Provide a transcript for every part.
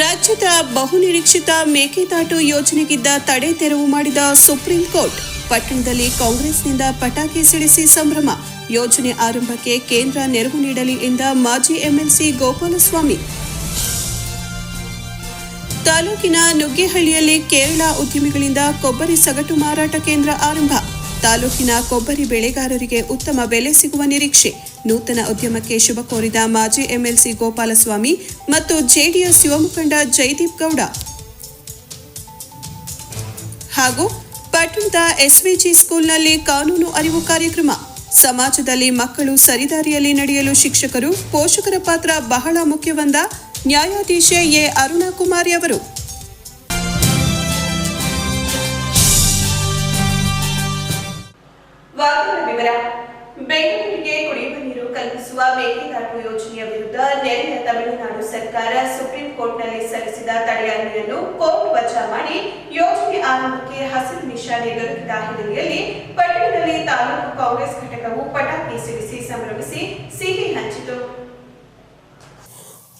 ರಾಜ್ಯದ ಬಹುನಿರೀಕ್ಷಿತ ಮೇಕೆದಾಟು ಯೋಜನೆಗಿದ್ದ ತಡೆ ತೆರವು ಮಾಡಿದ ಸುಪ್ರೀಂ ಕೋರ್ಟ್, ಪಟ್ಟಣದಲ್ಲಿ ಕಾಂಗ್ರೆಸ್ನಿಂದ ಪಟಾಕಿ ಸಿಡಿಸಿ ಸಂಭ್ರಮ. ಯೋಜನೆ ಆರಂಭಕ್ಕೆ ಕೇಂದ್ರ ನೆರವು ನೀಡಲಿ ಎಂದ ಮಾಜಿ ಎಂಎಲ್ಸಿ ಗೋಪಾಲಸ್ವಾಮಿ. ತಾಲೂಕಿನ ನುಗ್ಗೇಹಳ್ಳಿಯಲ್ಲಿ ಕೇರಳ ಉದ್ಯಮಿಗಳಿಂದ ಕೊಬ್ಬರಿ ಸಗಟು ಮಾರಾಟ ಕೇಂದ್ರ ಆರಂಭ. ತಾಲೂಕಿನ ಕೊಬ್ಬರಿ ಬೆಳೆಗಾರರಿಗೆ ಉತ್ತಮ ಬೆಲೆ ಸಿಗುವ ನಿರೀಕ್ಷೆ. ನೂತನ ಉದ್ಯಮಕ್ಕೆ ಶುಭ ಕೋರಿದ ಮಾಜಿ ಎಂಎಲ್ಸಿ ಗೋಪಾಲಸ್ವಾಮಿ ಮತ್ತು ಜೆಡಿಎಸ್ ಯುವ ಮುಖಂಡ ಜಯದೀಪ್ ಗೌಡ. ಹಾಗೂ ಪಟ್ಟಣದ ಎಸ್ವಿಜಿ ಸ್ಕೂಲ್ನಲ್ಲಿ ಕಾನೂನು ಅರಿವು ಕಾರ್ಯಕ್ರಮ. ಸಮಾಜದಲ್ಲಿ ಮಕ್ಕಳು ಸರಿದಾರಿಯಲ್ಲಿ ನಡೆಯಲು ಶಿಕ್ಷಕರು ಪೋಷಕರ ಪಾತ್ರ ಬಹಳ ಮುಖ್ಯವೆಂದ, ನ್ಯಾಯಾಧೀಶ ಎ. ಅರುಣಾ ಕುಮಾರಿ ಅವರು ವಿವರ. ಕಲ್ಪಿಸುವ ಮೇಕೆದಾಟು ಯೋಜನೆಯ ವಿರುದ್ಧ ನೆರೆಯ ತಮಿಳುನಾಡು ಸರ್ಕಾರ ಸುಪ್ರೀಂ ಕೋರ್ಟ್ನಲ್ಲಿ ಸಲ್ಲಿಸಿದ ತಡೆಯಾಜ್ಞೆಯನ್ನು ಕೋರ್ಟ್ ವಜಾ ಮಾಡಿ ಯೋಜನೆ ಆರಂಭಕ್ಕೆ ಹಸಿರು ನಿಶಾನೆ ದೊರಕಿದ ಹಿನ್ನೆಲೆಯಲ್ಲಿ ಪಟ್ಟಣದಲ್ಲಿ ತಾಲೂಕು ಕಾಂಗ್ರೆಸ್ ಘಟಕವು ಪಟಾಕಿ ಸಿಡಿಸಿ ಸಂಭ್ರಮಿಸಿ ಸಿಹಿ ಹಂಚಿತು.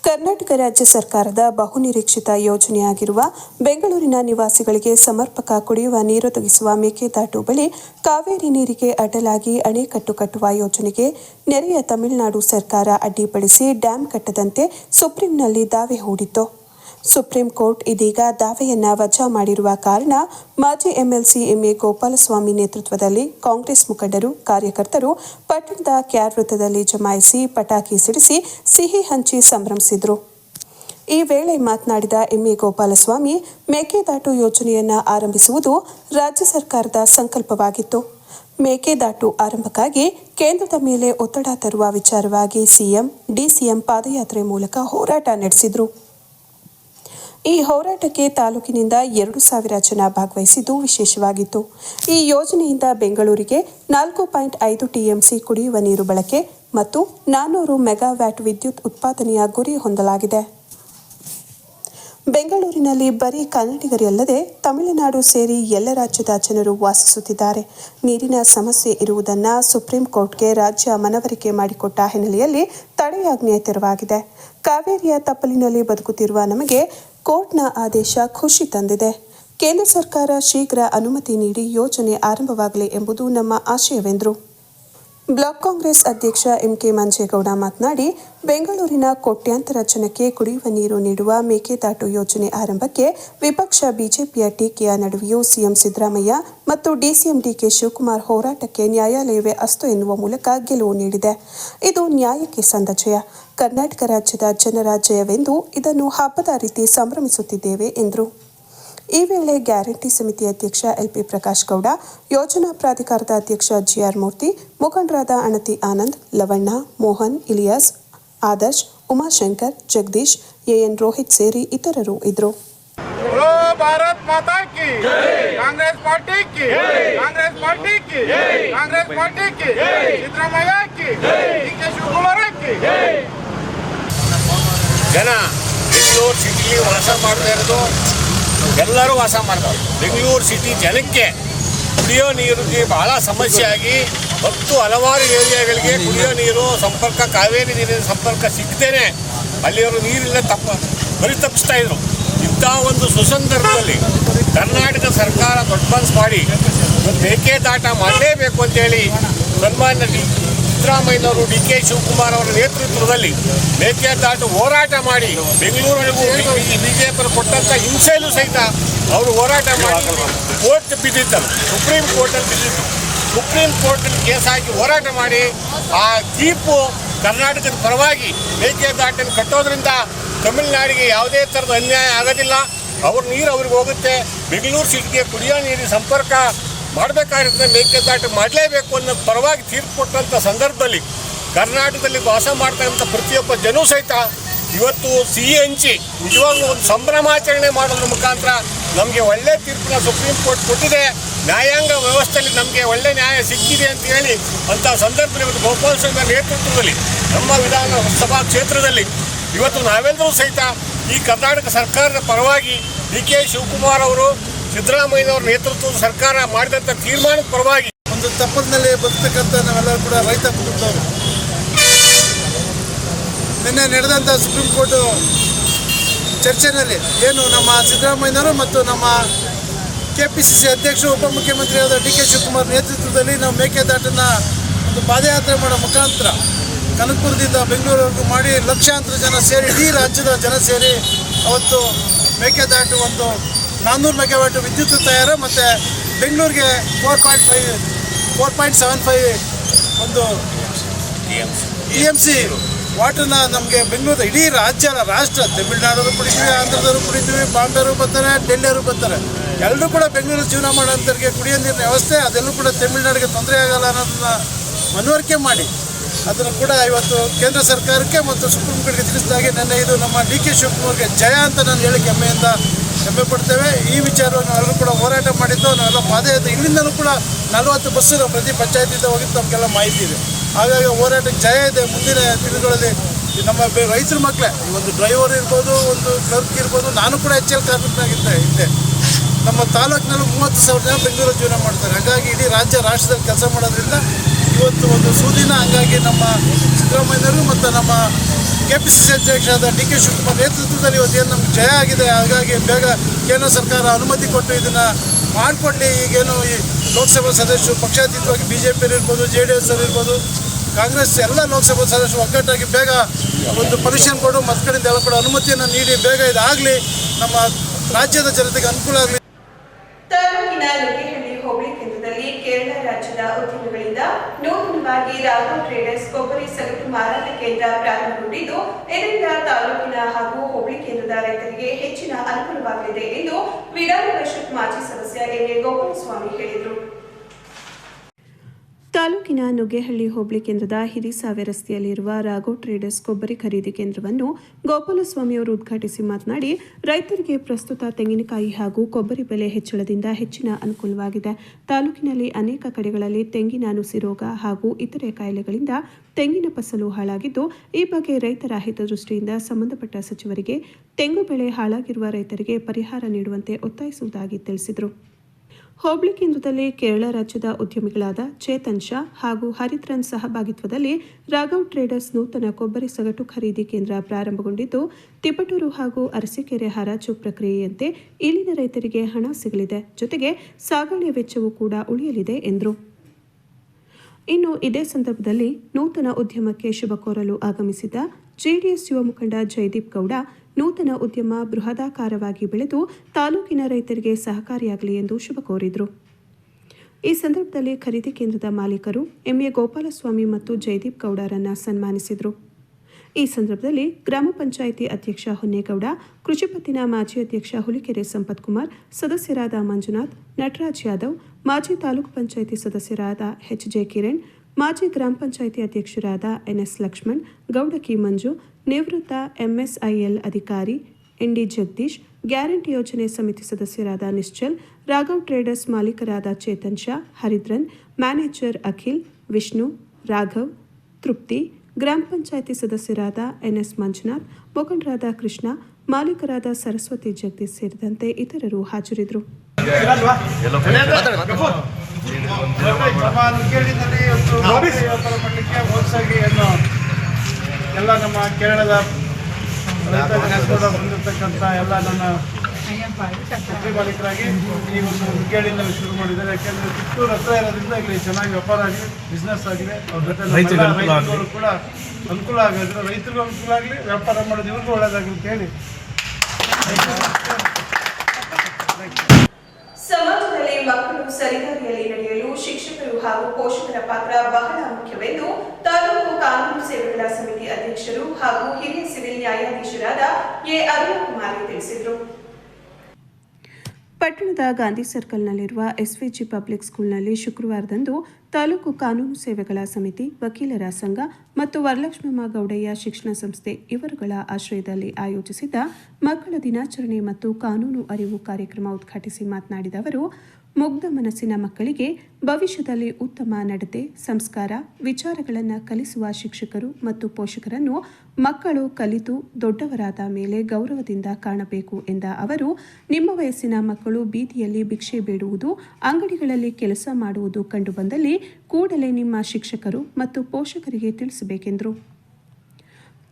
ಕರ್ನಾಟಕ ರಾಜ್ಯ ಸರ್ಕಾರದ ಬಹುನಿರೀಕ್ಷಿತ ಯೋಜನೆಯಾಗಿರುವ ಬೆಂಗಳೂರಿನ ನಿವಾಸಿಗಳಿಗೆ ಸಮರ್ಪಕ ಕುಡಿಯುವ ನೀರು ನೀರೊದಗಿಸುವ ಮೇಕೆದಾಟು ಬಳಿ ಕಾವೇರಿ ನೀರಿಗೆ ಅಡ್ಡಲಾಗಿ ಅಣೆಕಟ್ಟು ಕಟ್ಟುವ ಯೋಜನೆಗೆ ನೆರೆಯ ತಮಿಳುನಾಡು ಸರ್ಕಾರ ಅಡ್ಡಿಪಡಿಸಿ ಡ್ಯಾಂ ಕಟ್ಟದಂತೆ ಸುಪ್ರೀಂನಲ್ಲಿ ದಾವೆ ಹೂಡಿತ್ತು. ಸುಪ್ರೀಂ ಕೋರ್ಟ್ ಇದೀಗ ದಾವೆಯನ್ನ ವಜಾ ಮಾಡಿರುವ ಕಾರಣ ಮಾಜಿ ಎಂಎಲ್ಸಿ ಎಂಎ ಗೋಪಾಲಸ್ವಾಮಿ ನೇತೃತ್ವದಲ್ಲಿ ಕಾಂಗ್ರೆಸ್ ಮುಖಂಡರು, ಕಾರ್ಯಕರ್ತರು ಪಟ್ಟಣದ ಕ್ಯಾರ್ ವೃತ್ತದಲ್ಲಿ ಜಮಾಯಿಸಿ ಪಟಾಕಿ ಸಿಡಿಸಿ ಸಿಹಿ ಹಂಚಿ ಸಂಭ್ರಮಿಸಿದರು. ಈ ವೇಳೆ ಮಾತನಾಡಿದ ಎಂಎ ಗೋಪಾಲಸ್ವಾಮಿ, ಮೇಕೆದಾಟು ಯೋಜನೆಯನ್ನ ಆರಂಭಿಸುವುದು ರಾಜ್ಯ ಸರ್ಕಾರದ ಸಂಕಲ್ಪವಾಗಿತ್ತು. ಮೇಕೆದಾಟು ಆರಂಭಕ್ಕಾಗಿ ಕೇಂದ್ರದ ಮೇಲೆ ಒತ್ತಡ ತರುವ ವಿಚಾರವಾಗಿ ಸಿಎಂ, ಡಿಸಿಎಂ ಪಾದಯಾತ್ರೆ ಮೂಲಕ ಹೋರಾಟ ನಡೆಸಿದರು. ಈ ಹೋರಾಟಕ್ಕೆ ತಾಲೂಕಿನಿಂದ ಎರಡು ಸಾವಿರ ಜನ ಭಾಗವಹಿಸಿದ್ದು ವಿಶೇಷವಾಗಿತ್ತು. ಈ ಯೋಜನೆಯಿಂದ ಬೆಂಗಳೂರಿಗೆ ನಾಲ್ಕು ಪಾಯಿಂಟ್ ಐದು ಟಿಎಂಸಿ ಕುಡಿಯುವ ನೀರು ಬಳಕೆ ಮತ್ತು ನಾನ್ನೂರು ಮೆಗಾವ್ಯಾಟ್ ವಿದ್ಯುತ್ ಉತ್ಪಾದನೆಯ ಗುರಿ ಹೊಂದಲಾಗಿದೆ. ಬೆಂಗಳೂರಿನಲ್ಲಿ ಬರೀ ಕನ್ನಡಿಗರಲ್ಲದೆ ತಮಿಳುನಾಡು ಸೇರಿ ಎಲ್ಲ ರಾಜ್ಯದ ಜನರು ವಾಸಿಸುತ್ತಿದ್ದಾರೆ. ನೀರಿನ ಸಮಸ್ಯೆ ಇರುವುದನ್ನು ಸುಪ್ರೀಂ ಕೋರ್ಟ್ಗೆ ರಾಜ್ಯ ಮನವರಿಕೆ ಮಾಡಿಕೊಟ್ಟ ಹಿನ್ನೆಲೆಯಲ್ಲಿ ತಡೆಯಾಜ್ಞೆ ತೆರವಾಗಿದೆ. ಕಾವೇರಿಯ ತಪ್ಪಲಿನಲ್ಲಿ ಬದುಕುತ್ತಿರುವ ನಮಗೆ ಕೋರ್ಟ್ನ ಆದೇಶ ಖುಷಿ ತಂದಿದೆ. ಕೇಂದ್ರ ಸರ್ಕಾರ ಶೀಘ್ರ ಅನುಮತಿ ನೀಡಿ ಯೋಜನೆ ಆರಂಭವಾಗಲಿ ಎಂಬುದು ನಮ್ಮ ಆಶಯವೆಂದರು. ಬ್ಲಾಕ್ ಕಾಂಗ್ರೆಸ್ ಅಧ್ಯಕ್ಷ ಎಂಕೆ ಮಂಜೇಗೌಡ ಮಾತನಾಡಿ, ಬೆಂಗಳೂರಿನ ಕೋಟ್ಯಾಂತರ ಜನಕ್ಕೆ ಕುಡಿಯುವ ನೀರು ನೀಡುವ ಮೇಕೆದಾಟು ಯೋಜನೆ ಆರಂಭಕ್ಕೆ ವಿಪಕ್ಷ ಬಿಜೆಪಿಯ ಟೀಕೆಯ ನಡುವೆಯೂ ಸಿಎಂ ಸಿದ್ದರಾಮಯ್ಯ ಮತ್ತು ಡಿಸಿಎಂ ಡಿಕೆ ಶಿವಕುಮಾರ್ ಹೋರಾಟಕ್ಕೆ ನ್ಯಾಯಾಲಯವೇ ಅಸ್ತು ಎನ್ನುವ ಮೂಲಕ ಗೆಲುವು ನೀಡಿದೆ. ಇದು ನ್ಯಾಯಕ್ಕೆ ಸಂದ ಜಯ. ಕರ್ನಾಟಕ ರಾಜ್ಯದ ಜನರ ಜಯವೆಂದು ಇದನ್ನು ಹಬ್ಬದ ರೀತಿ ಸಂಭ್ರಮಿಸುತ್ತಿದ್ದೇವೆ ಎಂದರು. ಈ ವೇಳೆ ಗ್ಯಾರಂಟಿ ಸಮಿತಿ ಅಧ್ಯಕ್ಷ ಎಲ್ಪಿ ಪ್ರಕಾಶ್ ಗೌಡ, ಯೋಜನಾ ಪ್ರಾಧಿಕಾರದ ಅಧ್ಯಕ್ಷ ಜಿಆರ್ ಮೂರ್ತಿ, ಮುಖಂಡರಾದ ಅಣತಿ ಆನಂದ್, ಲವಣ್ಣ, ಮೋಹನ್, ಇಲಿಯಾಸ್, ಆದರ್ಶ್, ಉಮಾಶಂಕರ್, ಜಗದೀಶ್, ಎಎನ್ ರೋಹಿತ್ ಸೇರಿ ಇತರರು ಇದ್ದರು. बोलो ಜನ ಬೆಂಗಳೂರು ಸಿಟಿಲಿ ವಾಸ ಮಾಡ್ತಾ ಇರೋದು, ಎಲ್ಲರೂ ವಾಸ ಮಾಡ್ತಾರೆ. ಬೆಂಗಳೂರು ಸಿಟಿ ಜನಕ್ಕೆ ಕುಡಿಯೋ ನೀರಿಗೆ ಬಹಳ ಸಮಸ್ಯೆ ಆಗಿ ಹತ್ತು ಹಲವಾರು ಏರಿಯಾಗಳಿಗೆ ಕುಡಿಯೋ ನೀರು, ಸಂಪರ್ಕ ಕಾವೇರಿ ನೀರಿನ ಸಂಪರ್ಕ ಸಿಗ್ತೇನೆ. ಅಲ್ಲಿಯವರು ನೀರಿಲ್ಲ ತಪ್ಪ ಬರಿ ತಪ್ಪಿಸ್ತಾ ಇದ್ರು. ಇಂಥ ಒಂದು ಸುಸಂದರ್ಭದಲ್ಲಿ ಕರ್ನಾಟಕ ಸರ್ಕಾರ ದೊಡ್ಡ ಮನಸ್ಸು ಮಾಡಿ ಮೇಕೆದಾಟ ಮಾಡಲೇಬೇಕು ಅಂತೇಳಿ ಸನ್ಮಾನ್ಯ ಸಿದ್ದರಾಮಯ್ಯನವರು ಡಿ ಕೆ ಶಿವಕುಮಾರ್ ಅವರ ನೇತೃತ್ವದಲ್ಲಿ ಮೇಕೆದಾಟು ಹೋರಾಟ ಮಾಡಿ ಬೆಂಗಳೂರಿಗೂ ಬಿಜೆಪಿಯವರು ಕೊಟ್ಟಂತ ಹಿಂಸೆಯಲ್ಲೂ ಸಹಿತ ಅವರು ಹೋರಾಟ ಮಾಡಿ ಕೋರ್ಟ್ ಬಿದ್ದಿದ್ದರು. ಸುಪ್ರೀಂ ಕೋರ್ಟಲ್ಲಿ ಬಿದ್ದಿದ್ದರು. ಸುಪ್ರೀಂ ಕೋರ್ಟಲ್ಲಿ ಕೇಸ್ ಹಾಕಿ ಹೋರಾಟ ಮಾಡಿ ಆ ತೀರ್ಪು ಕರ್ನಾಟಕದ ಪರವಾಗಿ ಮೇಕೆದಾಟನ್ನು ಕಟ್ಟೋದ್ರಿಂದ ತಮಿಳುನಾಡಿಗೆ ಯಾವುದೇ ಥರದ ಅನ್ಯಾಯ ಆಗೋದಿಲ್ಲ. ಅವ್ರ ನೀರು ಅವ್ರಿಗೆ ಹೋಗುತ್ತೆ. ಬೆಂಗಳೂರು ಸಿಟಿಗೆ ಕುಡಿಯೋ ನೀರಿನ ಸಂಪರ್ಕ ಮಾಡಬೇಕಾಗಿರುತ್ತೆ ಮೇಕೆದಾಟು ಮಾಡಲೇಬೇಕು ಅನ್ನೋ ಪರವಾಗಿ ತೀರ್ಪು ಕೊಟ್ಟಂಥ ಸಂದರ್ಭದಲ್ಲಿ ಕರ್ನಾಟಕದಲ್ಲಿ ವಾಸ ಮಾಡ್ತಕ್ಕಂಥ ಪ್ರತಿಯೊಬ್ಬ ಜನೂ ಸಹಿತ ಇವತ್ತು ಸಿಹಿ ಹಂಚಿ ನಿಜವಾಗ್ಲೂ ಒಂದು ಸಂಭ್ರಮಾಚರಣೆ ಮಾಡೋದ್ರ ಮುಖಾಂತರ ನಮಗೆ ಒಳ್ಳೆ ತೀರ್ಪನ್ನ ಸುಪ್ರೀಂ ಕೋರ್ಟ್ ಕೊಟ್ಟಿದೆ. ನ್ಯಾಯಾಂಗ ವ್ಯವಸ್ಥೆಯಲ್ಲಿ ನಮಗೆ ಒಳ್ಳೆ ನ್ಯಾಯ ಸಿಕ್ಕಿದೆ ಅಂತ ಹೇಳಿ ಅಂಥ ಸಂದರ್ಭದಲ್ಲಿ ಇವತ್ತು ಗೋಪಾಲ ಸ್ವಾಮಿ ನೇತೃತ್ವದಲ್ಲಿ ನಮ್ಮ ವಿಧಾನಸಭಾ ಕ್ಷೇತ್ರದಲ್ಲಿ ಇವತ್ತು ನಾವೆಲ್ಲರೂ ಸಹಿತ ಈ ಕರ್ನಾಟಕ ಸರ್ಕಾರದ ಪರವಾಗಿ ಡಿ ಕೆ ಶಿವಕುಮಾರ್ ಅವರು ಸಿದ್ದರಾಮಯ್ಯನವರ ನೇತೃತ್ವದ ಸರ್ಕಾರ ಮಾಡಿದಂಥ ತೀರ್ಮಾನದ ಪರವಾಗಿ ಒಂದು ತಪ್ಪಲಿನಲ್ಲಿ ಬರ್ತಕ್ಕಂಥ ನಾವೆಲ್ಲರೂ ಕೂಡ ರೈತ ಕುಟುಂಬದವರು. ನಿನ್ನೆ ನಡೆದಂಥ ಸುಪ್ರೀಂ ಕೋರ್ಟು ಚರ್ಚೆನಲ್ಲಿ ಏನು ನಮ್ಮ ಸಿದ್ದರಾಮಯ್ಯನವರು ಮತ್ತು ನಮ್ಮ ಕೆ ಪಿ ಸಿ ಸಿ ಅಧ್ಯಕ್ಷರು ಉಪಮುಖ್ಯಮಂತ್ರಿಯಾದ ಡಿ ಕೆ ಶಿವಕುಮಾರ್ ನೇತೃತ್ವದಲ್ಲಿ ನಾವು ಮೇಕೆದಾಟನ್ನು ಒಂದು ಪಾದಯಾತ್ರೆ ಮಾಡೋ ಮುಖಾಂತರ ಕನಕಪುರದಿಂದ ಬೆಂಗಳೂರುವರೆಗೂ ಮಾಡಿ ಲಕ್ಷಾಂತರ ಜನ ಸೇರಿ, ಇಡೀ ರಾಜ್ಯದ ಜನ ಸೇರಿ ಅವತ್ತು ಮೇಕೆದಾಟು ಒಂದು ನಾನ್ನೂರು ಮೆಗಾವ್ಯಾಟ್ ವಿದ್ಯುತ್ ತಯಾರು ಮತ್ತು ಬೆಂಗಳೂರಿಗೆ four point five four point seven five ಒಂದು ಟಿ ಎಂ ಸಿ ವಾಟರ್ನ ನಮಗೆ ಬೆಂಗಳೂರು ಇಡೀ ರಾಜ್ಯ ರಾಷ್ಟ್ರ, ತಮಿಳ್ನಾಡವರು ಕುಡಿತೀವಿ, ಆಂಧ್ರದವರು ಕುಡಿತೀವಿ ಬಾಂಬೆರು ಬರ್ತಾರೆ, ಡೆಲ್ಲಿಯವರು ಬರ್ತಾರೆ. ಎಲ್ಲರೂ ಕೂಡ ಬೆಂಗಳೂರು ಜೀವನ ಮಾಡೋಂಥವ್ರಿಗೆ ಕುಡಿಯೋ ನೀರಿನ ವ್ಯವಸ್ಥೆ, ಅದೆಲ್ಲೂ ಕೂಡ ತಮಿಳುನಾಡಿಗೆ ತೊಂದರೆ ಆಗಲ್ಲ ಅನ್ನೋದನ್ನ ಮನವರಿಕೆ ಮಾಡಿ. ಅದನ್ನು ಕೂಡ ಇವತ್ತು ಕೇಂದ್ರ ಸರ್ಕಾರಕ್ಕೆ ಮತ್ತು ಸುಪ್ರೀಂ ಕೋರ್ಟ್ಗೆ ತಿಳಿಸಿದಾಗೆ, ನೆನ್ನೆ ಇದು ನಮ್ಮ ಡಿ ಕೆ ಶಿವಕುಮಾರ್ಗೆ ಜಯ ಅಂತ ನಾನು ಹೇಳಕ್ಕೆ ಹೆಮ್ಮೆಯಿಂದ ಹೆಮ್ಮೆ ಪಡ್ತೇವೆ ಈ ವಿಚಾರವನ್ನು ನಾವೆಲ್ಲರೂ ಕೂಡ ಹೋರಾಟ ಮಾಡಿದ್ದು, ನಾವೆಲ್ಲ ಪಾದಯಾತ್ರೆ ಇಲ್ಲಿಂದಲೂ ಕೂಡ ನಲವತ್ತು ಬಸ್ಸುಗಳು ಪ್ರತಿ ಪಂಚಾಯತಿಯಿಂದ ಹೋಗಿದ್ದು ನಮಗೆಲ್ಲ ಮಾಹಿತಿ ಇದೆ. ಹಾಗಾಗಿ ಹೋರಾಟಕ್ಕೆ ಜಯ ಇದೆ. ಮುಂದಿನ ದಿನಗಳಲ್ಲಿ ನಮ್ಮ ರೈತರ ಮಕ್ಕಳೇ ಒಂದು ಡ್ರೈವರ್ ಇರ್ಬೋದು, ಒಂದು ಕ್ಲರ್ಕ್ ಇರ್ಬೋದು, ನಾನು ಕೂಡ ಎಚ್ ಎಲ್ ಕಾರ್ಮಿಕನಾಗಿದ್ದೆ ಹಿಂದೆ ನಮ್ಮ ತಾಲೂಕಿನಲ್ಲೂ ಮೂವತ್ತು ಸಾವಿರ ಜನ ಬೆಂಗಳೂರು ಜೀವನ ಮಾಡ್ತಾರೆ. ಹಾಗಾಗಿ ಇಡೀ ರಾಜ್ಯ ರಾಷ್ಟ್ರದಲ್ಲಿ ಕೆಲಸ ಮಾಡೋದ್ರಿಂದ ಇವತ್ತು ಒಂದು ಸುದಿನ ಹಂಗಾಗಿ ನಮ್ಮ ಸಿದ್ದರಾಮಯ್ಯನವರು ಮತ್ತು ನಮ್ಮ ಕೆ ಪಿ ಸಿ ಅಧ್ಯಕ್ಷರಾದ ಡಿ ಕೆ ಶಿವಕುಮಾರ್ ನೇತೃತ್ವದಲ್ಲಿ ಇವತ್ತೇನು ನಮ್ಗೆ ಜಯ ಆಗಿದೆ, ಹಾಗಾಗಿ ಬೇಗ ಕೇಂದ್ರ ಸರ್ಕಾರ ಅನುಮತಿ ಕೊಟ್ಟು ಇದನ್ನು ಮಾಡಿಕೊಡಲಿ. ಈಗೇನು ಈ ಲೋಕಸಭಾ ಸದಸ್ಯರು ಪಕ್ಷಾತೀತವಾಗಿ ಬಿ ಜೆ ಪಿಯಲ್ಲಿರ್ಬೋದು ಜೆ ಡಿ ಎಸ್ ಇರ್ಬೋದು, ಕಾಂಗ್ರೆಸ್ ಎಲ್ಲ ಲೋಕಸಭಾ ಸದಸ್ಯರು ಒಗ್ಗಟ್ಟಾಗಿ ಬೇಗ ಒಂದು ಪರ್ಮಿಷನ್ ಕೊಡು, ಮತ್ತು ಕಡೆಯಿಂದ ಎಲ್ಲ ಕೂಡ ಅನುಮತಿಯನ್ನು ನೀಡಿ, ಬೇಗ ಇದಾಗಲಿ. ನಮ್ಮ ರಾಜ್ಯದ ಜನತೆಗೆ ಅನುಕೂಲ ಆಗಲಿ ತಾಲೂಕಿನ ನುಗ್ಗೇಹಳ್ಳಿ ಹೋಬಳಿ ಕೇಂದ್ರದಲ್ಲಿ ರಾಜ್ಯದ ಉದ್ಯಮಿಗಳಿಂದ ನೂತನವಾಗಿ ರಾಘವ್ ಟ್ರೇಡರ್ಸ್ ಕೊಬ್ಬರಿ ಸಗಟು ಮಾರಾಟ ಕೇಂದ್ರ ಪ್ರಾರಂಭಗೊಂಡಿದ್ದು, ಇದರಿಂದ ತಾಲೂಕಿನ ಹಾಗೂ ಹೋಬಳಿ ಕೇಂದ್ರದ ರೈತರಿಗೆ ಹೆಚ್ಚಿನ ಅನುಕೂಲವಾಗಲಿದೆ ಎಂದು ವಿಧಾನ ಪರಿಷತ್ ಮಾಜಿ ಸದಸ್ಯ ಎನ್ ಎ ಗೋಪಾಲಸ್ವಾಮಿ ಹೇಳಿದರು. ತಾಲೂಕಿನ ನುಗ್ಗೇಹಳ್ಳಿ ಹೋಬಳಿ ಕೇಂದ್ರದ ಹಿರಿಸಾವೆ ರಸ್ತೆಯಲ್ಲಿರುವ ರಾಘೋ ಟ್ರೇಡರ್ಸ್ ಕೊಬ್ಬರಿ ಖರೀದಿ ಕೇಂದ್ರವನ್ನು ಗೋಪಾಲಸ್ವಾಮಿ ಅವರು ಉದ್ಘಾಟಿಸಿ ಮಾತನಾಡಿ, ರೈತರಿಗೆ ಪ್ರಸ್ತುತ ತೆಂಗಿನಕಾಯಿ ಹಾಗೂ ಕೊಬ್ಬರಿ ಬೆಲೆ ಹೆಚ್ಚಳದಿಂದ ಹೆಚ್ಚಿನ ಅನುಕೂಲವಾಗಿದೆ. ತಾಲೂಕಿನಲ್ಲಿ ಅನೇಕ ಕಡೆಗಳಲ್ಲಿ ತೆಂಗಿನ ನುಸಿ ರೋಗ ಹಾಗೂ ಇತರೆ ಕಾಯಿಲೆಗಳಿಂದ ತೆಂಗಿನ ಫಸಲು ಹಾಳಾಗಿದ್ದು, ಈ ಬಗ್ಗೆ ರೈತರ ಹಿತದೃಷ್ಟಿಯಿಂದ ಸಂಬಂಧಪಟ್ಟ ಸಚಿವರಿಗೆ ತೆಂಗು ಬೆಳೆ ಹಾಳಾಗಿರುವ ರೈತರಿಗೆ ಪರಿಹಾರ ನೀಡುವಂತೆ ಒತ್ತಾಯಿಸುವುದಾಗಿ ತಿಳಿಸಿದರು. ಹೋಬಳಿ ಕೇಂದ್ರದಲ್ಲಿ ಕೇರಳ ರಾಜ್ಯದ ಉದ್ಯಮಿಗಳಾದ ಚೇತನ್ ಶಾ ಹಾಗೂ ಹರಿತ್ರನ್ ಸಹಭಾಗಿತ್ವದಲ್ಲಿ ರಾಘವ್ ಟ್ರೇಡರ್ಸ್ ನೂತನ ಕೊಬ್ಬರಿ ಸಗಟು ಖರೀದಿ ಕೇಂದ್ರ ಪ್ರಾರಂಭಗೊಂಡಿದ್ದು, ತಿಪಟೂರು ಹಾಗೂ ಅರಸೀಕೆರೆ ಹರಾಜು ಪ್ರಕ್ರಿಯೆಯಂತೆ ಇಲ್ಲಿನ ರೈತರಿಗೆ ಹಣ ಸಿಗಲಿದೆ. ಜೊತೆಗೆ ಸಾಗಣೆ ವೆಚ್ಚವೂ ಕೂಡ ಉಳಿಯಲಿದೆ ಎಂದರು. ಇನ್ನು ಇದೇ ಸಂದರ್ಭದಲ್ಲಿ ನೂತನ ಉದ್ಯಮಕ್ಕೆ ಶುಭ ಕೋರಲು ಆಗಮಿಸಿದ ಜೆಡಿಎಸ್ ಯುವ ಮುಖಂಡ ಜಯದೀಪ್ ಗೌಡ ನೂತನ ಉದ್ಯಮ ಬೃಹದಾಕಾರವಾಗಿ ಬೆಳೆದು ತಾಲೂಕಿನ ರೈತರಿಗೆ ಸಹಕಾರಿಯಾಗಲಿ ಎಂದು ಶುಭ ಕೋರಿದರು. ಈ ಸಂದರ್ಭದಲ್ಲಿ ಖರೀದಿ ಕೇಂದ್ರದ ಮಾಲೀಕರು ಎಂಎ ಗೋಪಾಲಸ್ವಾಮಿ ಮತ್ತು ಜಯದೀಪ್ ಗೌಡರನ್ನು ಸನ್ಮಾನಿಸಿದರು. ಈ ಸಂದರ್ಭದಲ್ಲಿ ಗ್ರಾಮ ಪಂಚಾಯಿತಿ ಅಧ್ಯಕ್ಷ ಹೊನ್ನೇಗೌಡ ಕೃಷಿಪತ್ತಿನ ಮಾಜಿ ಅಧ್ಯಕ್ಷ ಹುಲಿಕೆರೆ ಸಂಪತ್ ಕುಮಾರ್ ಸದಸ್ಯರಾದ ಮಂಜುನಾಥ್, ನಟರಾಜ್ ಯಾದವ್, ಮಾಜಿ ತಾಲೂಕು ಪಂಚಾಯಿತಿ ಸದಸ್ಯರಾದ ಎಚ್ ಜೆ ಕಿರಣ್ ಮಾಜಿ ಗ್ರಾಮ ಪಂಚಾಯಿತಿ ಅಧ್ಯಕ್ಷರಾದ ಎನ್ಎಸ್ ಲಕ್ಷ್ಮಣ್, ಗೌಡಕಿ ಮಂಜು, ನಿವೃತ್ತ ಎಂಎಸ್ಐಎಲ್ ಅಧಿಕಾರಿ ಎನ್ಡಿ ಜಗದೀಶ್, ಗ್ಯಾರಂಟಿ ಯೋಜನೆ ಸಮಿತಿ ಸದಸ್ಯರಾದ ನಿಶ್ಚಲ್, ರಾಘವ್ ಟ್ರೇಡರ್ಸ್ ಮಾಲೀಕರಾದ ಚೇತನ್ ಶಾ, ಹರಿದ್ರನ್, ಮ್ಯಾನೇಜರ್ ಅಖಿಲ್, ವಿಷ್ಣು, ರಾಘವ್, ತೃಪ್ತಿ, ಗ್ರಾಮ ಪಂಚಾಯಿತಿ ಸದಸ್ಯರಾದ ಎನ್ಎಸ್ ಮಂಜುನಾಥ್, ಮುಖಂಡರಾದ ಕೃಷ್ಣ, ಮಾಲೀಕರಾದ ಸರಸ್ವತಿ ಜಗದೀಶ್ ಸೇರಿದಂತೆ ಇತರರು ಹಾಜರಿದ್ದರು. ಒಂದು ವ್ಯಾಪಾರ ಮಾಡಲಿಕ್ಕೆ ಹೊಸದಾಗಿ ಏನು ಎಲ್ಲ ನಮ್ಮ ಕೇರಳದ ಬಂದಿರತಕ್ಕಂಥ ಎಲ್ಲ ನನ್ನ ಸಕ್ರಿ ಮಾಲೀಕರಾಗಿ ಈ ಒಂದು ಶುರು ಮಾಡಿದ್ದಾರೆ. ಯಾಕೆಂದರೆ ಚಿತ್ತೂರು ಹತ್ರ ಇರೋದ್ರಿಂದ ಇಲ್ಲಿ ಚೆನ್ನಾಗಿ ವ್ಯಾಪಾರ ಆಗಿದೆ ಬಿಸ್ನೆಸ್ ಆಗಿದೆ. ಅವ್ರ ಜೊತೆ ರೈತರು ಕೂಡ ಅನುಕೂಲ ಆಗೋದ್ರೆ ರೈತರಿಗೂ ಅನುಕೂಲ ಆಗಲಿ ವ್ಯಾಪಾರ ಮಾಡೋದು ಇವ್ರಿಗೂ ಒಳ್ಳೇದಾಗಲಿ ಅಂತ ಹೇಳಿ. ಸಮಾಜದಲ್ಲಿ ಮಕ್ಕಳು ಸರಿದಾರಿಯಲ್ಲಿ ನಡೆಯಲು ಶಿಕ್ಷಕರು ಹಾಗೂ ಪೋಷಕರ ಪಾತ್ರ ಬಹಳ ಮುಖ್ಯವೆಂದು ತಾಲೂಕು ಕಾನೂನು ಸೇವೆಗಳ ಸಮಿತಿ ಅಧ್ಯಕ್ಷರು ಹಾಗೂ ಹಿರಿಯ ಸಿವಿಲ್ ನ್ಯಾಯಾಧೀಶರಾದ ಎ ಅರುಣಕುಮಾರಿ ತಿಳಿಸಿದರು. ಪಟ್ಟಣದ ಗಾಂಧಿ ಸರ್ಕಲ್ನಲ್ಲಿರುವ ಎಸ್ವಿಜಿ ಪಬ್ಲಿಕ್ ಸ್ಕೂಲ್ನಲ್ಲಿ ಶುಕ್ರವಾರದಂದು ತಾಲೂಕು ಕಾನೂನು ಸೇವೆಗಳ ಸಮಿತಿ, ವಕೀಲರ ಸಂಘ ಮತ್ತು ವರಲಕ್ಷ್ಮಮ್ಮ ಗೌಡಯ್ಯ ಶಿಕ್ಷಣ ಸಂಸ್ಥೆ ಇವರುಗಳ ಆಶ್ರಯದಲ್ಲಿ ಆಯೋಜಿಸಿದ್ದ ಮಕ್ಕಳ ದಿನಾಚರಣೆ ಮತ್ತು ಕಾನೂನು ಅರಿವು ಕಾರ್ಯಕ್ರಮ ಉದ್ಘಾಟಿಸಿ ಮಾತನಾಡಿದ ಅವರು, ಮುಗ್ಧ ಮನಸ್ಸಿನ ಮಕ್ಕಳಿಗೆ ಭವಿಷ್ಯದಲ್ಲಿ ಉತ್ತಮ ನಡತೆ, ಸಂಸ್ಕಾರ, ವಿಚಾರಗಳನ್ನು ಕಲಿಸುವ ಶಿಕ್ಷಕರು ಮತ್ತು ಪೋಷಕರನ್ನು ಮಕ್ಕಳು ಕಲಿತು ದೊಡ್ಡವರಾದ ಮೇಲೆ ಗೌರವದಿಂದ ಕಾಣಬೇಕು ಎಂದ ಅವರು, ನಿಮ್ಮ ವಯಸ್ಸಿನ ಮಕ್ಕಳು ಬೀದಿಯಲ್ಲಿ ಭಿಕ್ಷೆ ಬೇಡುವುದು, ಅಂಗಡಿಗಳಲ್ಲಿ ಕೆಲಸ ಮಾಡುವುದು ಕಂಡುಬಂದಲ್ಲಿ ಕೂಡಲೇ ನಿಮ್ಮ ಶಿಕ್ಷಕರು ಮತ್ತು ಪೋಷಕರಿಗೆ ತಿಳಿಸಬೇಕೆಂದರು.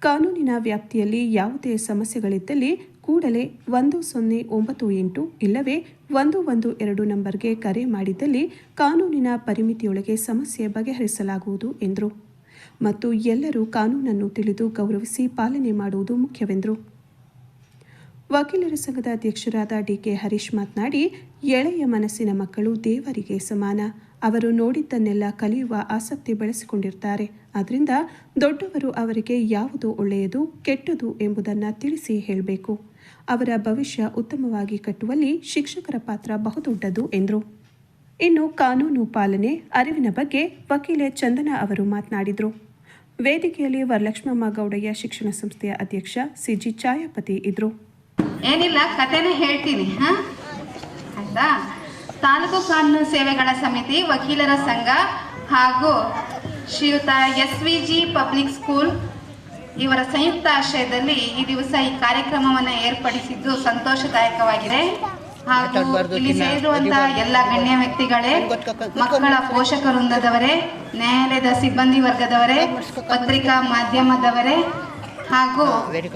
ಕಾನೂನಿನ ವ್ಯಾಪ್ತಿಯಲ್ಲಿ ಯಾವುದೇ ಸಮಸ್ಯೆಗಳಿದ್ದಲ್ಲಿ ಕೂಡಲೇ ಒಂದು ಸೊನ್ನೆ ಒಂಬತ್ತು ಎಂಟು ಇಲ್ಲವೇ ಒಂದು ಒಂದು ಎರಡು ನಂಬರ್ಗೆ ಕರೆ ಮಾಡಿದ್ದಲ್ಲಿ ಕಾನೂನಿನ ಪರಿಮಿತಿಯೊಳಗೆ ಸಮಸ್ಯೆ ಬಗೆಹರಿಸಲಾಗುವುದು ಎಂದರು. ಮತ್ತು ಎಲ್ಲರೂ ಕಾನೂನನ್ನು ತಿಳಿದು ಗೌರವಿಸಿ ಪಾಲನೆ ಮಾಡುವುದು ಮುಖ್ಯವೆಂದರು. ವಕೀಲರ ಸಂಘದ ಅಧ್ಯಕ್ಷರಾದ ಡಿಕೆ ಹರೀಶ್ ಮಾತನಾಡಿ, ಎಳೆಯ ಮನಸ್ಸಿನ ಮಕ್ಕಳು ದೇವರಿಗೆ ಸಮಾನ. ಅವರು ನೋಡಿದ್ದನ್ನೆಲ್ಲ ಕಲಿಯುವ ಆಸಕ್ತಿ ಬೆಳೆಸಿಕೊಂಡಿರ್ತಾರೆ. ಆದ್ದರಿಂದ ದೊಡ್ಡವರು ಅವರಿಗೆ ಯಾವುದು ಒಳ್ಳೆಯದು, ಕೆಟ್ಟದು ಎಂಬುದನ್ನು ತಿಳಿಸಿ ಹೇಳಬೇಕು. ಅವರ ಭವಿಷ್ಯ ಉತ್ತಮವಾಗಿ ಕಟ್ಟುವಲ್ಲಿ ಶಿಕ್ಷಕರ ಪಾತ್ರ ಬಹುದೊಡ್ಡದು ಎಂದರು. ಇನ್ನು ಕಾನೂನು ಪಾಲನೆ, ಅರಿವಿನ ಬಗ್ಗೆ ವಕೀಲೆ ಚಂದನ ಅವರು ಮಾತನಾಡಿದರು. ವೇದಿಕೆಯಲ್ಲಿ ವರಲಕ್ಷ್ಮಮ್ಮ ಗೌಡಯ್ಯ ಶಿಕ್ಷಣ ಸಂಸ್ಥೆಯ ಅಧ್ಯಕ್ಷ ಸಿಜಿ ಛಾಯಾಪತಿ ಇದ್ರು. ಏನಿಲ್ಲ, ಕಥೆನೇ ಹೇಳ್ತೀನಿ ಆಯ್ತಾ? ತಾಲೂಕು ಕಾನೂನು ಸೇವೆಗಳ ಸಮಿತಿ ವಕೀಲರ ಸಂಘ ಹಾಗೂ ಶ್ರೀಯುತ S V G public school ಇವರ ಸಂಯುಕ್ತ ಆಶ್ರಯದಲ್ಲಿ ಈ ದಿವಸ ಈ ಕಾರ್ಯಕ್ರಮವನ್ನು ಏರ್ಪಡಿಸಿದ್ದು ಸಂತೋಷದಾಯಕವಾಗಿದೆ. ಹಾಗೂ ಇಲ್ಲಿ ಸೇರಿರುವಂತಹ ಎಲ್ಲ ಗಣ್ಯ ವ್ಯಕ್ತಿಗಳೇ ಮಕ್ಕಳ ಪೋಷಕ ವೃಂದದವರೇ ನ್ಯಾಯಾಲಯದ ಸಿಬ್ಬಂದಿ ವರ್ಗದವರೇ ಪತ್ರಿಕಾ ಮಾಧ್ಯಮದವರೇ ಹಾಗೂ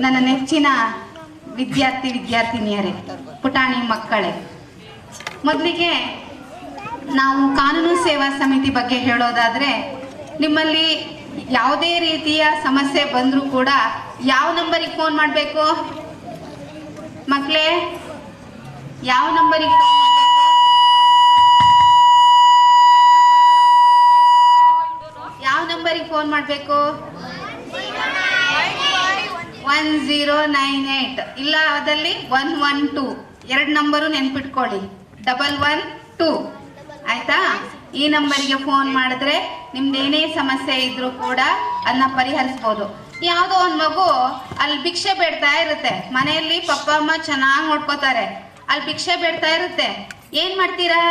ನನ್ನ ನೆಚ್ಚಿನ ವಿದ್ಯಾರ್ಥಿ ವಿದ್ಯಾರ್ಥಿನಿಯರೇ ಪುಟಾಣಿ ಮಕ್ಕಳೇ ಮೊದಲಿಗೆ ನಾವು ಕಾನೂನು ಸೇವಾ ಸಮಿತಿ ಬಗ್ಗೆ ಹೇಳೋದಾದರೆ, ನಿಮ್ಮಲ್ಲಿ ಯಾವುದೇ ರೀತಿಯ ಸಮಸ್ಯೆ ಬಂದರೂ ಕೂಡ ಯಾವ ನಂಬರಿಗೆ ಫೋನ್ ಮಾಡಬೇಕು? ಮಕ್ಕಳೇ ಯಾವ ನಂಬರಿಗೆ ಫೋನ್ ಮಾಡಬೇಕು? ಯಾವ ನಂಬರಿಗೆ ಫೋನ್ ಮಾಡಬೇಕು? ಒನ್ ಝೀರೋ ನೈನ್ ಏಟ್ ಇಲ್ಲ ಅದಲ್ಲಿ ಒನ್ ಒನ್ ಟೂ ಎರಡು ನಂಬರು ನೆನ್ಪಿಟ್ಕೊಳ್ಳಿ. ಡಬಲ್ ಒನ್ ಟೂ ಆಯ್ತಾ? ಈ ನಂಬರಿಗೆ ಫೋನ್ ಮಾಡಿದ್ರೆ ನಿಮ್ದು ಏನೇ ಸಮಸ್ಯೆ ಇದ್ರೂ ಕೂಡ ಅದನ್ನ ಪರಿಹರಿಸ್ಬೋದು. ಯಾವುದೋ ಒಂದು ಮಗು ಅಲ್ಲಿ ಭಿಕ್ಷೆ ಬೇಡ್ತಾ ಇರುತ್ತೆ. ಮನೆಯಲ್ಲಿ ಪಪ್ಪ, ಅಮ್ಮ ಚೆನ್ನಾಗಿ ನೋಡ್ಕೋತಾರೆ. ಅಲ್ಲಿ ಭಿಕ್ಷೆ ಬೇಡ್ತಾ ಇರುತ್ತೆ. ಏನ್ ಮಾಡ್ತೀರಾ?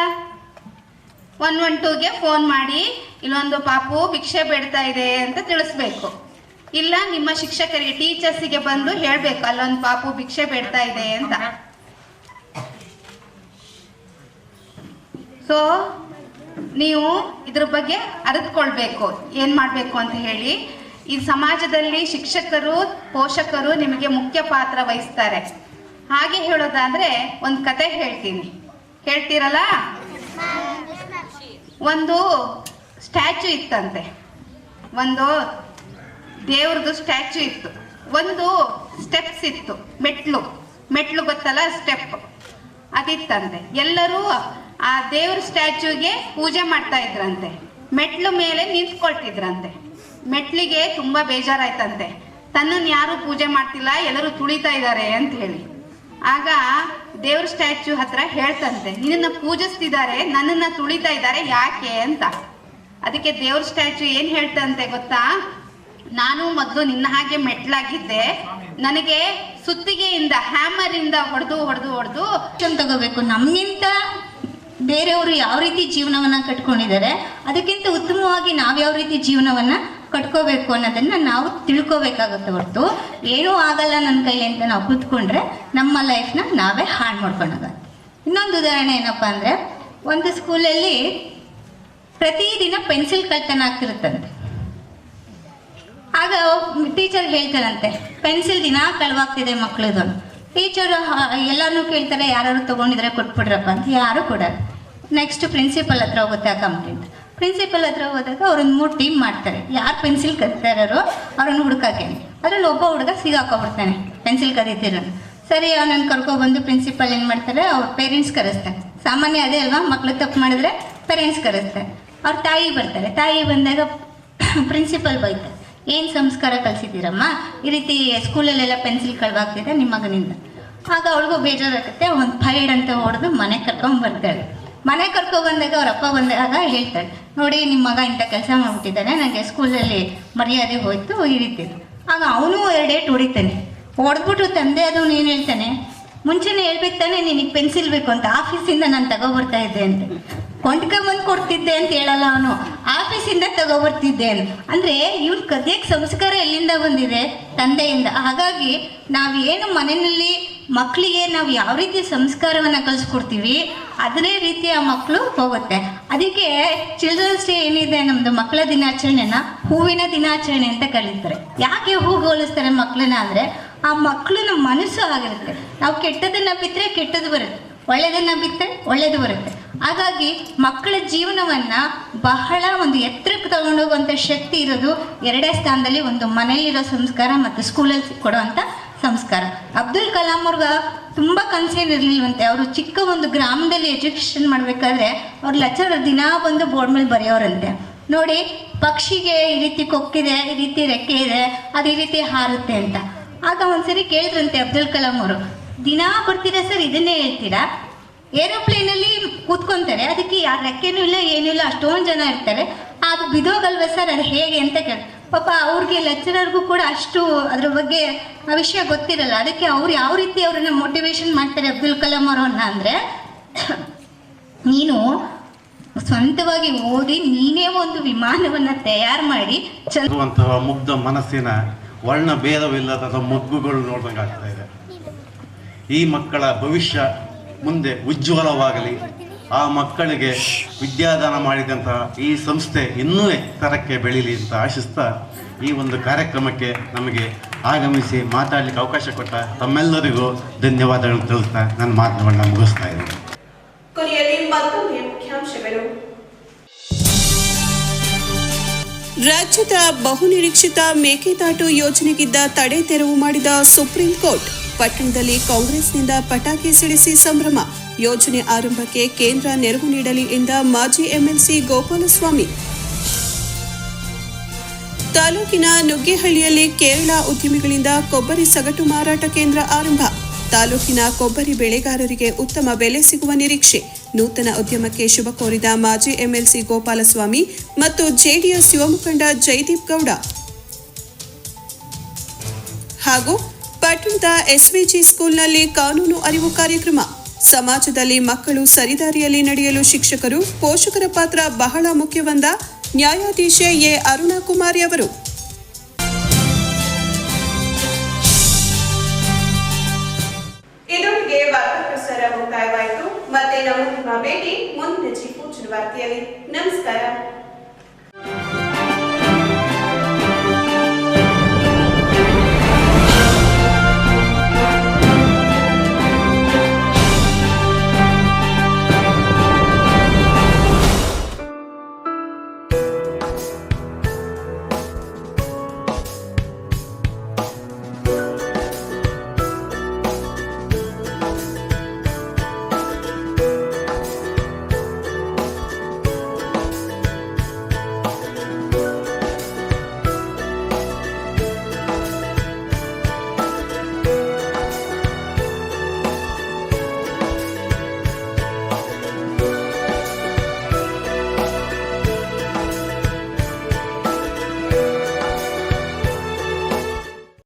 ಒನ್ ಒನ್ ಟೂಗೆ ಫೋನ್ ಮಾಡಿ ಇಲ್ಲೊಂದು ಪಾಪು ಭಿಕ್ಷೆ ಬೇಡ್ತಾ ಇದೆ ಅಂತ ತಿಳಿಸ್ಬೇಕು. ಇಲ್ಲ, ನಿಮ್ಮ ಶಿಕ್ಷಕರಿಗೆ ಟೀಚರ್ಸಿಗೆ ಬಂದು ಹೇಳ್ಬೇಕು, ಅಲ್ಲೊಂದು ಪಾಪು ಭಿಕ್ಷೆ ಬೇಡ್ತಾ ಇದೆ ಅಂತ. ಸೊ ನೀವು ಇದ್ರ ಬಗ್ಗೆ ಅರಿತುಕೊಳ್ಬೇಕು. ಏನ್ ಮಾಡಬೇಕು ಅಂತ ಹೇಳಿ, ಈ ಸಮಾಜದಲ್ಲಿ ಶಿಕ್ಷಕರು, ಪೋಷಕರು ನಿಮಗೆ ಮುಖ್ಯ ಪಾತ್ರ ವಹಿಸ್ತಾರೆ. ಹಾಗೆ ಹೇಳೋದಾದ್ರೆ, ಒಂದು ಕತೆ ಹೇಳ್ತೀನಿ. ಹೇಳ್ತೀರಲ್ಲ? ಒಂದು ಸ್ಟ್ಯಾಚು ಇತ್ತಂತೆ. ಒಂದು ದೇವ್ರದ್ದು ಸ್ಟ್ಯಾಚು ಇತ್ತು. ಒಂದು ಸ್ಟೆಪ್ಸ್ ಇತ್ತು. ಮೆಟ್ಲು. ಮೆಟ್ಲು ಗೊತ್ತಲ್ಲ? ಸ್ಟೆಪ್. ಅದಿತ್ತಂತೆ. ಎಲ್ಲರೂ ಆ ದೇವ್ರ ಸ್ಟ್ಯಾಚ್ಯೂಗೆ ಪೂಜೆ ಮಾಡ್ತಾ ಇದ್ರಂತೆ. ಮೆಟ್ಲು ಮೇಲೆ ನಿಂತ್ಕೊಳ್ತಿದ್ರಂತೆ. ಮೆಟ್ಲಿಗೆ ತುಂಬಾ ಬೇಜಾರಾಯ್ತಂತೆ. ತನ್ನನ್ನು ಯಾರು ಪೂಜೆ ಮಾಡ್ತಿಲ್ಲ, ಎಲ್ಲರೂ ತುಳಿತಾ ಇದ್ದಾರೆ ಅಂತ ಹೇಳಿ. ಆಗ ದೇವ್ರ ಸ್ಟ್ಯಾಚ್ಯು ಹತ್ರ ಹೇಳ್ತಂತೆ, ನಿನ್ನನ್ನು ಪೂಜಿಸ್ತಿದ್ದಾರೆ, ನನ್ನನ್ನ ತುಳಿತಾ ಇದ್ದಾರೆ, ಯಾಕೆ ಅಂತ. ಅದಕ್ಕೆ ದೇವ್ರ ಸ್ಟ್ಯಾಚ್ಯು ಏನ್ ಹೇಳ್ತಂತೆ ಗೊತ್ತಾ? ನಾನು ಮೊದಲು ನಿನ್ನ ಹಾಗೆ ಮೆಟ್ಲಾಗಿದ್ದೆ. ನನಗೆ ಸುತ್ತಿಗೆಯಿಂದ ಹ್ಯಾಮರ್ ಇಂದ ಹೊಡೆದು ಹೊಡೆದು ಹೊಡೆದು ತಗೋಬೇಕು. ನಮ್ಗಿಂತ ಬೇರೆಯವರು ಯಾವ ರೀತಿ ಜೀವನವನ್ನ ಕಟ್ಕೊಂಡಿದ್ದಾರೆ, ಅದಕ್ಕಿಂತ ಉತ್ತಮವಾಗಿ ನಾವು ಯಾವ ರೀತಿ ಜೀವನವನ್ನ ಕಟ್ಕೋಬೇಕು ಅನ್ನೋದನ್ನ ನಾವು ತಿಳ್ಕೊಬೇಕಾಗುತ್ತೆ ಹೊರತು. ಏನೂ ಆಗಲ್ಲ ನನ್ನ ಕೈಲಿ ಅಂತ ನಾವು ಕೂತ್ಕೊಂಡ್ರೆ ನಮ್ಮ ಲೈಫ್ನ ನಾವೇ ಹಾಳು ಮಾಡ್ಕೊಂಡಾಗ ಇನ್ನೊಂದು ಉದಾಹರಣೆ ಏನಪ್ಪ ಅಂದರೆ, ಒಂದು ಸ್ಕೂಲಲ್ಲಿ ಪ್ರತಿದಿನ ಪೆನ್ಸಿಲ್ ಕಳ್ತನ ಆಗ್ತಿರುತ್ತಂತೆ. ಆಗ ಟೀಚರ್ ಹೇಳ್ತಾರಂತೆ ಪೆನ್ಸಿಲ್ ದಿನ ಕಳವಾಗ್ತಿದೆ ಮಕ್ಕಳದು ಟೀಚರ್ ಎಲ್ಲನೂ ಕೇಳ್ತಾರೆ ಯಾರು ತಗೊಂಡಿದ್ರೆ ಕೊಟ್ಬಿಡ್ರಪ್ಪ ಅಂತ. ಯಾರು ಕೊಡಲ್ಲ. ನೆಕ್ಸ್ಟ್ ಪ್ರಿನ್ಸಿಪಲ್ ಹತ್ರ ಹೋಗುತ್ತೆ ಆ ಕಂಪ್ಲೇಂಟ್ ಪ್ರಿನ್ಸಿಪಲ್ ಹತ್ರ ಹೋದಾಗ ಅವ್ರೊಂದು ಮೂರು ಟೀಮ್ ಮಾಡ್ತಾರೆ. ಯಾರು ಪೆನ್ಸಿಲ್ ಕದಿತಾ ಇರೋ ಅವ್ರನ್ನ ಹುಡುಕಕ್ಕೆ ಅದ್ರಲ್ಲಿ ಒಬ್ಬ ಹುಡುಗ ಸಿಗಾಕೊಬಿಡ್ತಾನೆ ಪೆನ್ಸಿಲ್ ಕದೀತಿರೋ ಸರಿ, ಅವನನ್ನು ಕರ್ಕೊಬಂದು ಪ್ರಿನ್ಸಿಪಲ್ ಏನು ಮಾಡ್ತಾರೆ, ಅವ್ರ ಪೇರೆಂಟ್ಸ್ ಕರೆಸ್ತಾರೆ. ಸಾಮಾನ್ಯ ಅದೇ ಅಲ್ವಾ? ಮಕ್ಳು ತಪ್ಪು ಮಾಡಿದ್ರೆ ಪೇರೆಂಟ್ಸ್ ಕರೆಸ್ತಾರೆ. ಅವ್ರ ತಾಯಿ ಬರ್ತಾರೆ. ತಾಯಿ ಬಂದಾಗ ಪ್ರಿನ್ಸಿಪಲ್ ಬೈತಾರೆ. ಏನು ಸಂಸ್ಕಾರ ಕಲಿಸಿದ್ದೀರಮ್ಮ? ಈ ರೀತಿ ಸ್ಕೂಲಲ್ಲೆಲ್ಲ ಪೆನ್ಸಿಲ್ ಕಳ್ವಾಗ್ತಿದೆ ನಿಮ್ಮ ಮಗನಿಂದ ಆಗ ಅವಳಿಗೂ ಬೇಜಾರಾಗುತ್ತೆ, ಒಂದು ಫೈಡ್ ಅಂತ ಹೊಡೆದು ಮನೆ ಕರ್ಕೊಂಡ್ ಬರ್ತಾಳೆ ಮನೆ ಕರ್ಕೊಂಡು ಬಂದಾಗ ಅವ್ರ ಅಪ್ಪ ಬಂದಾಗ ಹೇಳ್ತಾಳೆ, ನೋಡಿ ನಿಮ್ಮ ಮಗ ಇಂಥ ಕೆಲಸ ಮಾಡ್ಬಿಟ್ಟಿದ್ದಾನೆ ನನಗೆ ಸ್ಕೂಲಲ್ಲಿ ಮರ್ಯಾದೆ ಹೋಯ್ತು, ಈ ರೀತಿ ಆಗ ಅವನು ಎರಡೇ ಹೊಡಿತಾನೆ. ಹೊಡೆದ್ಬಿಟ್ಟು ತಂದೆ ಅದು ನೀನು ಹೇಳ್ತಾನೆ, ಮುಂಚೆನೇ ಹೇಳ್ಬೇಕು ತಾನೆ ನಿನಗೆ ಪೆನ್ಸಿಲ್ ಬೇಕು ಅಂತ, ಆಫೀಸಿಂದ ನಾನು ತಗೋಬರ್ತಾ ಇದ್ದೆ ಅಂತ. ಕೊಂಡ್ಕೊಂಬಂದು ಕೊಡ್ತಿದ್ದೆ ಅಂತ ಹೇಳಲ್ಲ ಅವನು. ಆಫೀಸಿಂದ ತಗೊಬರ್ತಿದ್ದೆ ಅಂದರೆ ಇವ್ನ ಕದಿಯಕ್ಕೆ ಸಂಸ್ಕಾರ ಎಲ್ಲಿಂದ ಬಂದಿದೆ? ತಂದೆಯಿಂದ. ಹಾಗಾಗಿ ನಾವು ಏನು ಮನೆಯಲ್ಲಿ ಮಕ್ಕಳಿಗೆ ನಾವು ಯಾವ ರೀತಿ ಸಂಸ್ಕಾರವನ್ನು ಕಲಿಸ್ಕೊಡ್ತೀವಿ, ಅದೇ ರೀತಿ ಆ ಮಕ್ಕಳು ಹೋಗುತ್ತೆ. ಅದಕ್ಕೆ ಚಿಲ್ಡ್ರನ್ಸ್ ಡೇ ಏನಿದೆ ನಮ್ಮದು ಮಕ್ಕಳ ದಿನಾಚರಣೆನ ಹೂವಿನ ದಿನಾಚರಣೆ ಅಂತ ಕರೀತಾರೆ. ಯಾಕೆ ಹೂ ಹೋಲಿಸ್ತಾರೆ ಮಕ್ಕಳನ್ನ ಅಂದ್ರೆ ಆ ಮಕ್ಕಳು ನಮ್ಮ ಮನಸ್ಸು ಆಗಿರುತ್ತೆ. ನಾವು ಕೆಟ್ಟದನ್ನ ಬಿತ್ತರೆ ಕೆಟ್ಟದ್ದು ಬರುತ್ತೆ. ಒಳ್ಳೆಯದನ್ನು ಬಿತ್ತರೆ ಒಳ್ಳೆಯದು ಬರುತ್ತೆ. ಹಾಗಾಗಿ ಮಕ್ಕಳ ಜೀವನವನ್ನು ಬಹಳ ಒಂದು ಎತ್ತರಕ್ಕೆ ತಗೊಂಡೋಗುವಂಥ ಶಕ್ತಿ ಇರೋದು ಎರಡೇ ಸ್ಥಾನದಲ್ಲಿ ಒಂದು ಮನೆಯಲ್ಲಿರೋ ಸಂಸ್ಕಾರ ಮತ್ತು ಸ್ಕೂಲಲ್ಲಿ ಕೊಡುವಂಥ ಸಂಸ್ಕಾರ. ಅಬ್ದುಲ್ ಕಲಾಂ ಅವ್ರಿಗೆ ತುಂಬ ಇರಲಿಲ್ಲವಂತೆ. ಅವರು ಚಿಕ್ಕ ಒಂದು ಗ್ರಾಮದಲ್ಲಿ ಎಜುಕೇಷನ್ ಮಾಡಬೇಕಾದ್ರೆ ಅವ್ರ ಲೆಕ್ಚರರ್ ದಿನ ಬಂದು ಬೋರ್ಡ್ ಮೇಲೆ ಬರೆಯೋರಂತೆ. ನೋಡಿ, ಪಕ್ಷಿಗೆ ಈ ರೀತಿ ಕೊಕ್ಕಿದೆ, ಈ ರೀತಿ ರೆಕ್ಕೆ ಇದೆ, ಅದು ಈ ರೀತಿ ಹಾರುತ್ತೆ ಅಂತ. ಆಗ ಒಂದ್ಸರಿ ಕೇಳಿದ್ರಂತೆ ಅಬ್ದುಲ್ ಕಲಾಂ ಅವರು, ದಿನಾ ಬರ್ತೀರಾ ಸರ್? ಇದನ್ನೇ ಹೇಳ್ತೀರಾ? ಏರೋಪ್ಲೇನಲ್ಲಿ ಕೂತ್ಕೊಂತಾರೆ. ಅದಕ್ಕೆ ಯಾರು ರೆಕ್ಕೆನೂ ಇಲ್ಲ, ಏನೂ ಇಲ್ಲ, ಅಷ್ಟೊಂದು ಜನ ಇರ್ತಾರೆ. ಅದು ಬಿದೋಗಲ್ವ ಸರ್? ಅದು ಹೇಗೆ ಅಂತ ಕೇಳಿ? ಪಾಪ ಅವ್ರಿಗೆ ಲೆಕ್ಚರರ್ಗೂ ಕೂಡ ಅಷ್ಟು ಅದ್ರ ಬಗ್ಗೆ ಆ ವಿಷಯ ಗೊತ್ತಿರಲ್ಲ. ಅದಕ್ಕೆ ಅವ್ರು ಯಾವ ರೀತಿ ಅವ್ರನ್ನ ಮೋಟಿವೇಶನ್ ಮಾಡ್ತಾರೆ ಅಬ್ದುಲ್ ಕಲಾಂ ಅವರನ್ನ ಅಂದರೆ, ನೀನು ಸ್ವಂತವಾಗಿ ಓದಿ ನೀನೇ ಒಂದು ವಿಮಾನವನ್ನು ತಯಾರು ಮಾಡಿ ಚಂದ ಇರುವಂತಹ ಮುಗ್ಧ ಮನಸ್ಸಿನ ವರ್ಣ ಭೇದವಿಲ್ಲದ ಮಗ್ಗುಗಳು ನೋಡ್ದಂಗೆ ಇದೆ. ಈ ಮಕ್ಕಳ ಭವಿಷ್ಯ ಮುಂದೆ ಉಜ್ವಲವಾಗಲಿ. ಆ ಮಕ್ಕಳಿಗೆ ವಿದ್ಯಾದಾನ ಮಾಡಿದಂತಹ ಈ ಸಂಸ್ಥೆ ಇನ್ನೂ ಎತ್ತರಕ್ಕೆ ಬೆಳೀಲಿ ಅಂತ ಆಶಿಸ್ತಾ ಈ ಒಂದು ಕಾರ್ಯಕ್ರಮಕ್ಕೆ ನಮಗೆ ಆಗಮಿಸಿ ಮಾತಾಡಲಿಕ್ಕೆ ಅವಕಾಶ ಕೊಟ್ಟ ತಮ್ಮೆಲ್ಲರಿಗೂ ಧನ್ಯವಾದಗಳನ್ನು ತಿಳಿಸ್ತಾ ನನ್ನ ಮಾತುಗಳನ್ನ ಮುಗಿಸ್ತಾ ಇದ್ದೀನಿ. ರಾಜ್ಯದ ಬಹುನಿರೀಕ್ಷಿತ ಮೇಕೆದಾಟು ಯೋಜನೆಗಿದ್ದ ತಡೆ ತೆರವು ಮಾಡಿದ ಸುಪ್ರೀಂ ಕೋರ್ಟ್. ಪಟ್ಟಣದಲ್ಲಿ ಕಾಂಗ್ರೆಸ್ನಿಂದ ಪಟಾಕಿ ಸಿಡಿಸಿ ಸಂಭ್ರಮ. ಯೋಜನೆ ಆರಂಭಕ್ಕೆ ಕೇಂದ್ರ ನೆರವು ನೀಡಲಿ ಎಂದ ಮಾಜಿ ಎಂಎಲ್ಸಿ ಗೋಪಾಲಸ್ವಾಮಿ. ತಾಲೂಕಿನ ನುಗ್ಗೇಹಳ್ಳಿಯಲ್ಲಿ ಕೇರಳ ಉದ್ಯಮಿಗಳಿಂದ ಕೊಬ್ಬರಿ ಸಗಟು ಮಾರಾಟ ಕೇಂದ್ರ ಆರಂಭ. ತಾಲೂಕಿನ ಕೊಬ್ಬರಿ ಬೆಳೆಗಾರರಿಗೆ ಉತ್ತಮ ಬೆಲೆ ಸಿಗುವ ನಿರೀಕ್ಷೆ. ನೂತನ ಉದ್ಯಮಕ್ಕೆ ಶುಭ ಕೋರಿದ ಮಾಜಿ ಎಂಎಲ್ಸಿ ಗೋಪಾಲಸ್ವಾಮಿ ಮತ್ತು ಜೆಡಿಎಸ್ ಯುವ ಮುಖಂಡ ಜಯದೀಪ್ ಗೌಡ. ಹಾಗೂ ಪಟ್ಟಣದ ಎಸ್ವಿಜಿ ಸ್ಕೂಲ್ನಲ್ಲಿ ಕಾನೂನು ಅರಿವು ಕಾರ್ಯಕ್ರಮ. ಸಮಾಜದಲ್ಲಿ ಮಕ್ಕಳು ಸರಿದಾರಿಯಲ್ಲಿ ನಡೆಯಲು ಶಿಕ್ಷಕರು ಪೋಷಕರ ಪಾತ್ರ ಬಹಳ ಮುಖ್ಯವೆಂದ ನ್ಯಾಯಾಧೀಶೆ ಎ. ಅರುಣಾ ಕುಮಾರಿ ಅವರು. ಇದೊಂದಿಗೆ ವಾರ್ತಾ ಪ್ರಸಾರ ಮುಕ್ತಾಯವಾಯಿತು. ಮತ್ತೆ ನಮ್ಮ ಭೇಟಿ ಮುಂದಿನ ವಾರ್ತೆಯಲ್ಲಿ ನಮಸ್ಕಾರ.